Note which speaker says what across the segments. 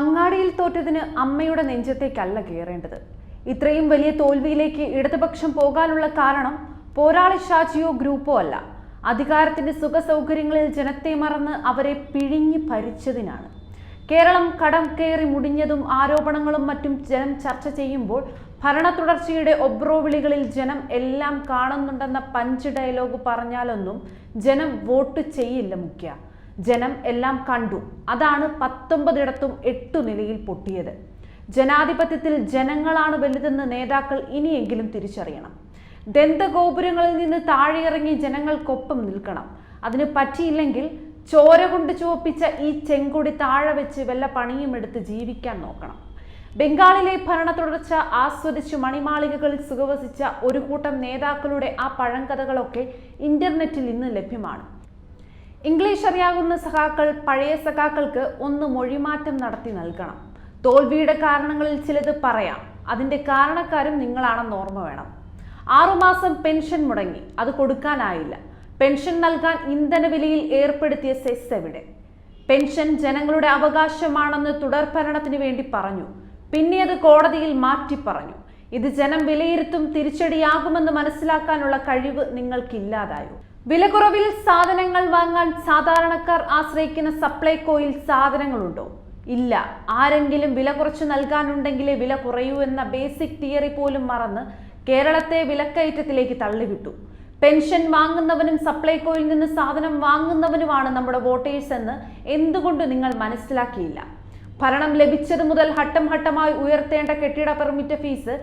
Speaker 1: അങ്ങാടിയിൽ തോറ്റതിന് അമ്മയുടെ നെഞ്ചത്തേക്കല്ല കയറേണ്ടത് ഇത്രയും വലിയ തോൽവിയിലേക്ക് ഇടതുപക്ഷം പോകാനുള്ള കാരണം പോരാളി ഷാജിയോ ഗ്രൂപ്പോ അല്ല. അധികാരത്തിന്റെ സുഖ സൗകര്യങ്ങളിൽ ജനത്തെ മറന്ന് അവരെ പിഴിഞ്ഞു ഭരിച്ചതിനാണ്. കേരളം കടം കയറി മുടിഞ്ഞതും ആരോപണങ്ങളും മറ്റും ജനം ചർച്ച ചെയ്യുമ്പോൾ ഭരണ തുടർച്ചയുടെ ഒബ്രോ വിളികളിൽ ജനം എല്ലാം കാണുന്നുണ്ടെന്ന പഞ്ച് ഡയലോഗ് പറഞ്ഞാലൊന്നും ജനം വോട്ട് ചെയ്യില്ല മുഖ്യ. ജനം എല്ലാം കണ്ടു. അതാണ് പത്തൊമ്പതിടത്തും എട്ടു നിലയിൽ പൊട്ടിയത്. ജനാധിപത്യത്തിൽ ജനങ്ങളാണ് വലുതെന്ന് നേതാക്കൾ ഇനിയെങ്കിലും തിരിച്ചറിയണം. ദന്തഗോപുരങ്ങളിൽ നിന്ന് താഴെയിറങ്ങി ജനങ്ങൾക്കൊപ്പം നിൽക്കണം. അതിന് പറ്റിയില്ലെങ്കിൽ ചോര കൊണ്ട് ചുവപ്പിച്ച ഈ ചെങ്കൊടി താഴെ വെച്ച് വല്ല പണിയും എടുത്ത് ജീവിക്കാൻ നോക്കണം. ബംഗാളിലെ ഭരണ തുടർച്ച ആസ്വദിച്ച് മണിമാളികകളിൽ സുഖവസിച്ച ഒരു കൂട്ടം നേതാക്കളുടെ ആ പഴങ്കഥകളൊക്കെ ഇന്റർനെറ്റിൽ ഇന്ന് ലഭ്യമാണ്. ഇംഗ്ലീഷ് അറിയാവുന്ന സഖാക്കൾ പഴയ സഖാക്കൾക്ക് ഒന്ന് മൊഴിമാറ്റം നടത്തി നൽകണം. തോൽവിയുടെ കാരണങ്ങളിൽ ചിലത് പറയാം. അതിന്റെ കാരണക്കാരും നിങ്ങളാണെന്ന് ഓർമ്മ വേണം. ആറുമാസം പെൻഷൻ മുടങ്ങി. അത് കൊടുക്കാനായില്ല. പെൻഷൻ നൽകാൻ ഇന്ധനവിലയിൽ ഏർപ്പെടുത്തിയ സെസ് എവിടെ? പെൻഷൻ ജനങ്ങളുടെ അവകാശമാണെന്ന് തുടർ ഭരണത്തിന് വേണ്ടി പറഞ്ഞു. പിന്നെ അത് കോടതിയിൽ മാറ്റി പറഞ്ഞു. ഇത് ജനം വിലയിരുത്തും തിരിച്ചടിയാകുമെന്ന് മനസ്സിലാക്കാനുള്ള കഴിവ് നിങ്ങൾക്കില്ലാതായോ? വിലക്കുറവിൽ സാധനങ്ങൾ വാങ്ങാൻ സാധാരണക്കാർ ആശ്രയിക്കുന്ന സപ്ലൈകോയിൽ സാധനങ്ങളുണ്ടോ? ഇല്ല. ആരെങ്കിലും വില കുറച്ച് നൽകാനുണ്ടെങ്കിലേ വില കുറയൂ എന്ന ബേസിക് തിയറി പോലും മറന്ന് കേരളത്തെ വിലക്കയറ്റത്തിലേക്ക് തള്ളിവിട്ടു. പെൻഷൻ വാങ്ങുന്നവനും സപ്ലൈകോയിൽ നിന്ന് സാധനം വാങ്ങുന്നവനുമാണ് നമ്മുടെ വോട്ടേഴ്സ് എന്ന് എന്തുകൊണ്ട് നിങ്ങൾ മനസ്സിലാക്കിയില്ല? ഭരണം ലഭിച്ചത് മുതൽ ഘട്ടം ഘട്ടമായി ഉയർത്തേണ്ട കെട്ടിട പെർമിറ്റ് ഫീസ്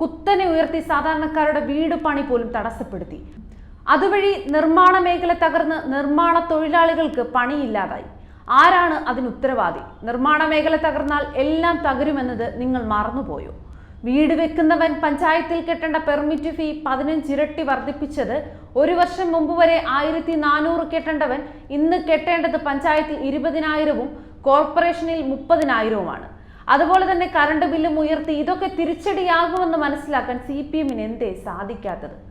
Speaker 1: കുത്തനെ ഉയർത്തി സാധാരണക്കാരുടെ വീട് പണി പോലും തടസ്സപ്പെടുത്തി. അതുവഴി നിർമ്മാണ മേഖല തകർന്ന് നിർമ്മാണ തൊഴിലാളികൾക്ക് പണിയില്ലാതായി. ആരാണ് അതിന് ഉത്തരവാദി? നിർമ്മാണ മേഖല തകർന്നാൽ എല്ലാം തകരുമെന്നത് നിങ്ങൾ മറന്നുപോയോ? വീട് വെക്കുന്നവൻ പഞ്ചായത്തിൽ കെട്ടേണ്ട പെർമിറ്റ് ഫീ പതിനഞ്ചിരട്ടി വർദ്ധിപ്പിച്ചത് ഒരു വർഷം മുമ്പ് വരെ ആയിരത്തി നാനൂറ് കെട്ടേണ്ടവൻ ഇന്ന് കെട്ടേണ്ടത് പഞ്ചായത്തിൽ ഇരുപതിനായിരവും കോർപ്പറേഷനിൽ മുപ്പതിനായിരവുമാണ്. അതുപോലെ തന്നെ കറണ്ട് ബില്ലും ഉയർത്തി ഇതൊക്കെ തിരിച്ചടിയാകുമെന്ന് മനസ്സിലാക്കാൻ സി പി എമ്മിന് എന്തേ സാധിക്കാത്തത്?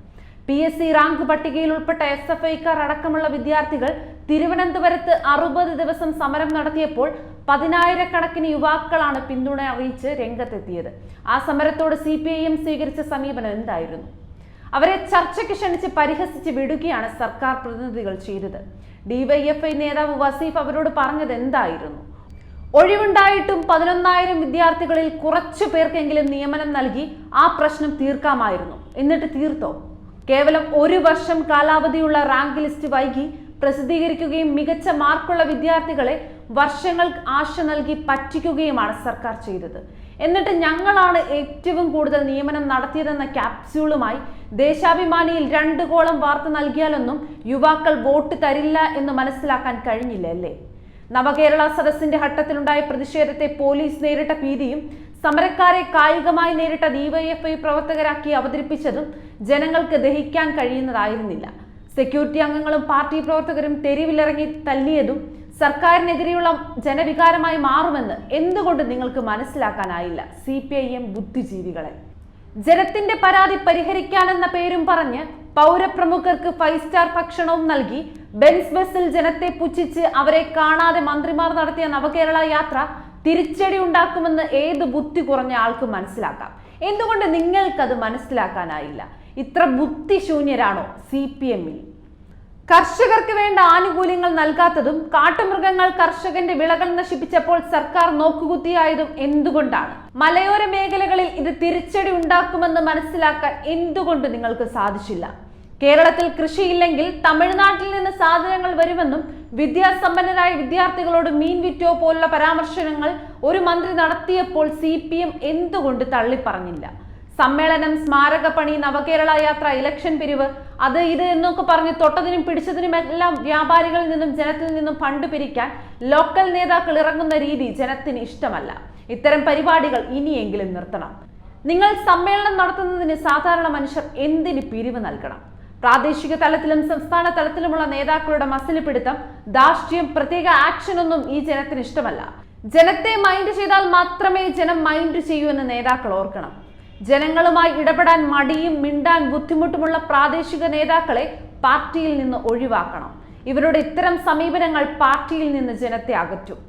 Speaker 1: പി എസ് സി റാങ്ക് പട്ടികയിൽ ഉൾപ്പെട്ട എസ് എഫ് ഐക്കാർ അടക്കമുള്ള വിദ്യാർത്ഥികൾ തിരുവനന്തപുരത്ത് അറുപത് ദിവസം സമരം നടത്തിയപ്പോൾ പതിനായിരക്കണക്കിന് യുവാക്കളാണ് പിന്തുണ അറിയിച്ച് രംഗത്തെത്തിയത്. ആ സമരത്തോട് സി പി ഐ എം സ്വീകരിച്ച സമീപനം എന്തായിരുന്നു? അവരെ ചർച്ചയ്ക്ക് ക്ഷണിച്ച് പരിഹസിച്ച് വിടുകയാണ് സർക്കാർ പ്രതിനിധികൾ ചെയ്തത്. ഡിവൈഎഫ്ഐ നേതാവ് വസീഫ് അവരോട് പറഞ്ഞത് എന്തായിരുന്നു? ഒഴിവുണ്ടായിട്ടും പതിനൊന്നായിരം വിദ്യാർത്ഥികളിൽ കുറച്ചു പേർക്കെങ്കിലും നിയമനം നൽകി ആ പ്രശ്നം തീർക്കാമായിരുന്നു. എന്നിട്ട് തീർത്തോ? കേവലം ഒരു വർഷം കാലാവധിയുള്ള റാങ്ക് ലിസ്റ്റ് വൈകി പ്രസിദ്ധീകരിക്കുകയും മികച്ച മാർക്കുള്ള വിദ്യാർത്ഥികളെ വർഷങ്ങൾ ആശ നൽകി പറ്റിക്കുകയുമാണ് സർക്കാർ ചെയ്തത്. എന്നിട്ട് ഞങ്ങളാണ് ഏറ്റവും കൂടുതൽ നിയമനം നടത്തിയതെന്ന ക്യാപ്സ്യൂളുമായി ദേശാഭിമാനിയിൽ രണ്ട് കോളം വാർത്ത നൽകിയാലൊന്നും യുവാക്കൾ വോട്ട് തരില്ല എന്ന് മനസ്സിലാക്കാൻ കഴിഞ്ഞില്ല അല്ലേ നവകേരള സദസ്സിന്റെ ഘട്ടത്തിലുണ്ടായ പ്രതിഷേധത്തെ പോലീസ് നേരിട്ട ഭീതിയും സമരക്കാരെ കായികമായി നേരിട്ട ഡിവൈഎഫ്ഐ പ്രവർത്തകരാക്കി അവതരിപ്പിച്ചതും ജനങ്ങൾക്ക് ദഹിക്കാൻ കഴിയുന്നതായിരുന്നില്ല. സെക്യൂരിറ്റി അംഗങ്ങളും പാർട്ടി പ്രവർത്തകരും തെരുവിലിറങ്ങി തല്ലിയതും സർക്കാരിനെതിരെയുള്ള ജനവികാരമായി മാറുമെന്ന് എന്തുകൊണ്ട് നിങ്ങൾക്ക് മനസ്സിലാക്കാനായില്ല? സി പി ഐ എം ബുദ്ധിജീവികളെ. ജനത്തിന്റെ പരാതി പരിഹരിക്കാനെന്ന പേരും പറഞ്ഞ് പൗരപ്രമുഖർക്ക് ഫൈവ് സ്റ്റാർ ഭക്ഷണവും നൽകി ബെൻസ് ബസ്സിൽ ജനത്തെ പുച്ഛിച്ച് അവരെ കാണാതെ മന്ത്രിമാർ നടത്തിയ നവകേരള യാത്ര തിരിച്ചടി ഉണ്ടാക്കുമെന്ന് ഏത് ബുദ്ധി കുറഞ്ഞ ആൾക്ക് മനസ്സിലാക്കാം? എന്തുകൊണ്ട് നിങ്ങൾക്കത് മനസ്സിലാക്കാനായില്ല? ഇത്ര ബുദ്ധിശൂന്യരാണോ സി പി എമ്മിൽ? കർഷകർക്ക് വേണ്ട ആനുകൂല്യങ്ങൾ നൽകാത്തതും കാട്ടുമൃഗങ്ങൾ കർഷകന്റെ വിളകൾ നശിപ്പിച്ചപ്പോൾ സർക്കാർ നോക്കുകുത്തിയായതും എന്തുകൊണ്ടാണ്? മലയോര മേഖലകളിൽ ഇത് തിരിച്ചടി ഉണ്ടാക്കുമെന്ന് മനസ്സിലാക്കാൻ എന്തുകൊണ്ട് നിങ്ങൾക്ക് സാധിച്ചില്ല? കേരളത്തിൽ കൃഷിയില്ലെങ്കിൽ തമിഴ്നാട്ടിൽ നിന്ന് സാധനങ്ങൾ വരുമെന്നും വിദ്യാസമ്പന്നരായ വിദ്യാർത്ഥികളോട് മീൻ വിറ്റോ പോലുള്ള പരാമർശനങ്ങൾ ഒരു മന്ത്രി നടത്തിയപ്പോൾ സി പി എം എന്തുകൊണ്ട് തള്ളിപ്പറഞ്ഞില്ല? സമ്മേളനം സ്മാരക പണി നവകേരള യാത്ര ഇലക്ഷൻ പിരിവ് അത് ഇത് എന്നൊക്കെ പറഞ്ഞ് തൊട്ടതിനും പിടിച്ചതിനും എല്ലാം വ്യാപാരികളിൽ നിന്നും ജനത്തിൽ നിന്നും ഫണ്ട് പിരിക്കാൻ ലോക്കൽ നേതാക്കൾ ഇറങ്ങുന്ന രീതി ജനത്തിന് ഇഷ്ടമല്ല. ഇത്തരം പരിപാടികൾ ഇനിയെങ്കിലും നിർത്തണം. നിങ്ങൾ സമ്മേളനം നടത്തുന്നതിന് സാധാരണ മനുഷ്യർ എന്തിന് പിരിവ് നൽകണം? പ്രാദേശിക തലത്തിലും സംസ്ഥാന തലത്തിലുമുള്ള നേതാക്കളുടെ മസിലിപ്പിടുത്തം ദാർഷ്ട്യം പ്രത്യേക ആക്ഷൻ ഒന്നും ഈ ജനത്തിന് ഇഷ്ടമല്ല. ജനത്തെ മൈൻഡ് ചെയ്താൽ മാത്രമേ ജനം മൈൻഡ് ചെയ്യൂ എന്ന് നേതാക്കൾ ഓർക്കണം. ജനങ്ങളുമായി ഇടപെടാൻ മടിയും മിണ്ടാൻ ബുദ്ധിമുട്ടുമുള്ള പ്രാദേശിക നേതാക്കളെ പാർട്ടിയിൽ നിന്ന് ഒഴിവാക്കണം. ഇവരുടെ ഇത്തരം സമീപനങ്ങൾ പാർട്ടിയിൽ നിന്ന് ജനത്തെ അകറ്റും.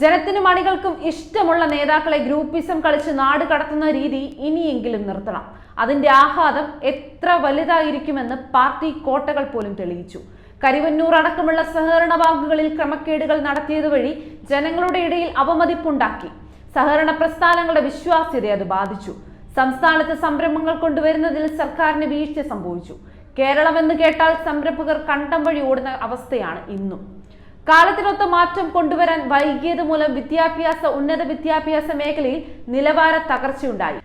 Speaker 1: ജനത്തിനും അണികൾക്കും ഇഷ്ടമുള്ള നേതാക്കളെ ഗ്രൂപ്പിസം കളിച്ച് നാട് കടത്തുന്ന രീതി ഇനിയെങ്കിലും നിർത്തണം. അതിന്റെ ആഹ്ലാദം എത്ര വലുതായിരിക്കുമെന്ന് പാർട്ടി കോട്ടകൾ പോലും തെളിയിച്ചു. കരിവന്നൂർ അടക്കമുള്ള സഹകരണ ബാങ്കുകളിൽ ക്രമക്കേടുകൾ നടത്തിയത് വഴി ജനങ്ങളുടെ ഇടയിൽ അവമതിപ്പുണ്ടാക്കി. സഹകരണ പ്രസ്ഥാനങ്ങളുടെ വിശ്വാസ്യതയെ അത് ബാധിച്ചു. സംസ്ഥാനത്ത് സംരംഭങ്ങൾ കൊണ്ടുവരുന്നതിൽ സർക്കാരിന് വീഴ്ച സംഭവിച്ചു. കേരളം എന്ന് കേട്ടാൽ സംരംഭകർ കണ്ടം വഴി ഓടുന്ന അവസ്ഥയാണ് ഇന്നും. കാലത്തിനൊത്ത മാറ്റം കൊണ്ടുവരാൻ വൈകിയത് മൂലം വിദ്യാഭ്യാസ ഉന്നത വിദ്യാഭ്യാസ മേഖലയിൽ നിലവാര തകർച്ചയുണ്ടായി.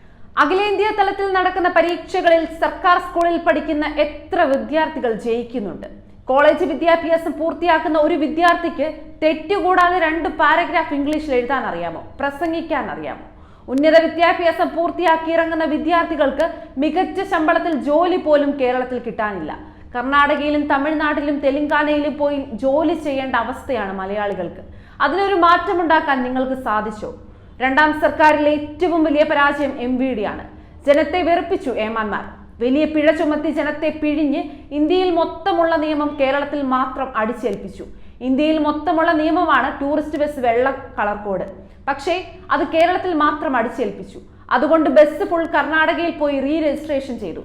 Speaker 1: അഖിലേന്ത്യാ തലത്തിൽ നടക്കുന്ന പരീക്ഷകളിൽ സർക്കാർ സ്കൂളിൽ പഠിക്കുന്ന എത്ര വിദ്യാർത്ഥികൾ ജയിക്കുന്നുണ്ട്? കോളേജ് വിദ്യാഭ്യാസം പൂർത്തിയാക്കുന്ന ഒരു വിദ്യാർത്ഥിക്ക് തെറ്റുകൂടാതെ രണ്ട് പാരഗ്രാഫ് ഇംഗ്ലീഷിൽ എഴുതാൻ അറിയാമോ? പ്രസംഗിക്കാൻ അറിയാമോ? ഉന്നത വിദ്യാഭ്യാസം പൂർത്തിയാക്കി ഇറങ്ങുന്ന വിദ്യാർത്ഥികൾക്ക് മികച്ച ശമ്പളത്തിൽ ജോലി പോലും കേരളത്തിൽ കിട്ടാനില്ല. കർണാടകയിലും തമിഴ്നാട്ടിലും തെലങ്കാനയിലും പോയി ജോലി ചെയ്യേണ്ട അവസ്ഥയാണ് മലയാളികൾക്ക്. അതിനൊരു മാറ്റമുണ്ടാക്കാൻ നിങ്ങൾക്ക് സാധിച്ചോ? രണ്ടാം സർക്കാരിലെ ഏറ്റവും വലിയ പരാജയം എം വി ഡി ആണ് ജനത്തെ വെറുപ്പിച്ചു ഏമാന്മാർ. വലിയ പിഴ ചുമത്തി ജനത്തെ പിഴിഞ്ഞ് ഇന്ത്യയിൽ മൊത്തമുള്ള നിയമം കേരളത്തിൽ മാത്രം അടിച്ചേൽപ്പിച്ചു. ഇന്ത്യയിൽ മൊത്തമുള്ള നിയമമാണ് ടൂറിസ്റ്റ് ബസ് വെള്ള കളർ കോഡ്. പക്ഷേ അത് കേരളത്തിൽ മാത്രം അടിച്ചേൽപ്പിച്ചു. അതുകൊണ്ട് ബസ് ഫുൾ കർണാടകയിൽ പോയി റീ രജിസ്ട്രേഷൻ ചെയ്തു.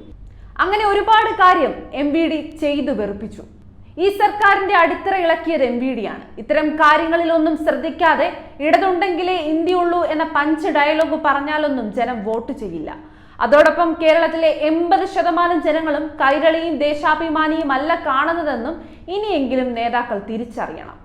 Speaker 1: അങ്ങനെ ഒരുപാട് കാര്യം എം വി ഡി ചെയ്തു വെറുപ്പിച്ചു. ഈ സർക്കാരിന്റെ അടിത്തറ ഇളക്കിയത് എം വി ഡി ആണ്. ഇത്തരം കാര്യങ്ങളിലൊന്നും ശ്രദ്ധിക്കാതെ ഇടതുണ്ടെങ്കിലേ ഇന്ത്യയുള്ളൂ എന്ന പഞ്ച് ഡയലോഗ് പറഞ്ഞാലൊന്നും ജനം വോട്ട് ചെയ്യില്ല. അതോടൊപ്പം കേരളത്തിലെ എൺപത് ശതമാനം ജനങ്ങളും കൈരളിയും ദേശാഭിമാനിയും അല്ല കാണുന്നതെന്നും ഇനിയെങ്കിലും നേതാക്കൾ തിരിച്ചറിയണം.